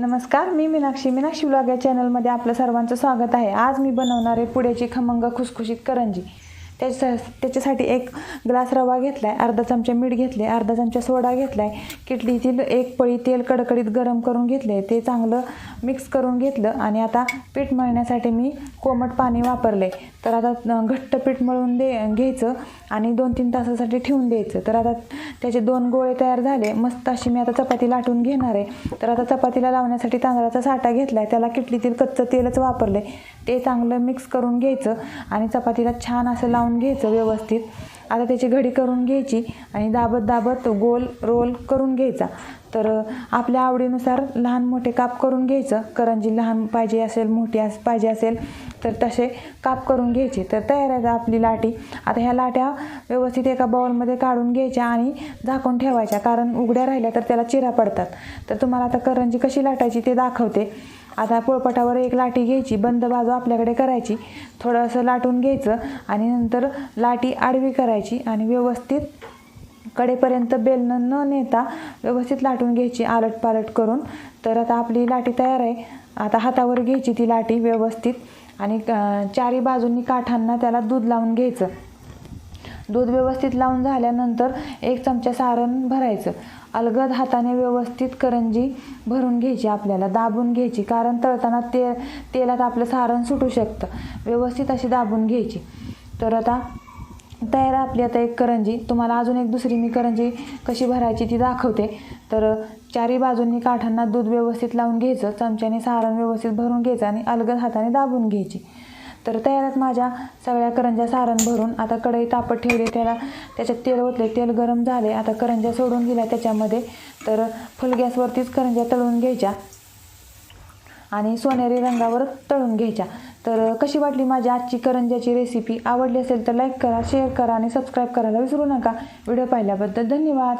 नमस्कार मी मीनाक्षी. मीनाक्षी ब्लॉग या चॅनलमध्ये आपलं सर्वांचं स्वागत आहे. आज मी बनवणार आहे पुड्याची खमंग खुसखुशीत करंजी. त्याच्या त्याच्यासाठी एक ग्लास रवा घेतला आहे अर्धा चमचा मीठ घेतले अर्धा चमचा सोडा घेतला आहे किटलीतील एक पळी तेल कडकडीत गरम करून घेतले ते चांगलं मिक्स करून घेतलं आणि आता पीठ मळण्यासाठी मी कोमट पाणी वापरले तर आता घट्ट पीठ मळून दे घ्यायचं आणि दोन तीन तासासाठी ठेवून द्यायचं. तर आता त्याचे दोन गोळे तयार झाले मस्त अशी मी आता चपाती लाटून घेणार आहे. तर आता चपातीला लावण्यासाठी तांदळाचा साठा घेतला आहे त्याला किटलीतील कच्चं तेलच वापरले ते चांगलं मिक्स करून घ्यायचं आणि चपातीला छान असं लावून घ्यायचं व्यवस्थित. आता त्याची घडी करून घ्यायची आणि दाबत दाबत गोल रोल करून घ्यायचा. तर आपल्या आवडीनुसार लहान मोठे काप करून घ्यायचं. करंजी लहान पाहिजे असेल मोठी अस पाहिजे असेल तर तसे काप करून घ्यायचे. तर तयार आहे आपली लाटी आता ह्या लाट्या व्यवस्थित एका बाउलमध्ये काढून घ्यायच्या आणि झाकून ठेवायच्या. कारण उघड्या राहिल्या तर त्याला चिरा पडतात. तर तुम्हाला आता करंजी कशी लाटायची ते दाखवते. आता पोळपटावर एक लाटी घ्यायची बंद बाजू आपल्याकडे करायची. थोडंसं लाटून घ्यायचं आणि नंतर लाटी आडवी करायची आणि व्यवस्थित कडेपर्यंत बेलनं न नेता व्यवस्थित लाटून घ्यायची आलट पालट करून. तर आता आपली लाटी तयार आहे. आता हातावर घ्यायची ती लाटी व्यवस्थित आणि चारी बाजूंनी काठांना त्याला दूध लावून घ्यायचं. दूध व्यवस्थित लावून झाल्यानंतर एक चमचा सारण भरायचं. अलगद हाताने व्यवस्थित करंजी भरून घ्यायची आपल्याला दाबून घ्यायची. कारण तळताना ते तेलात आपलं सारण सुटू शकतं. व्यवस्थित अशी दाबून घ्यायची. तर आता तयार आपली आता एक करंजी. तुम्हाला अजून एक दुसरी मी करंजी कशी भरायची ती दाखवते. तर चारी बाजूंनी काठांना दूध व्यवस्थित लावून घ्यायचं. चमच्याने सारण व्यवस्थित भरून घ्यायचं आणि अलगद हाताने दाबून घ्यायची. तर तयारच माझ्या सगळ्या करंज्या सारण भरून. आता कढई तापत ठेवली त्याला त्याच्यात तेल ओतले तेल गरम झाले. आता करंज्या सोडून दिल्या त्याच्यामध्ये. तर फुल गॅसवरतीच करंज्या तळून घ्यायच्या आणि सोनेरी रंगावर तळून घ्यायच्या. तर कशी वाटली माझी आजची करंज्याची रेसिपी आवडली असेल तर लाईक करा शेअर करा आणि सबस्क्राईब करायला विसरू नका. व्हिडिओ पाहिल्याबद्दल धन्यवाद.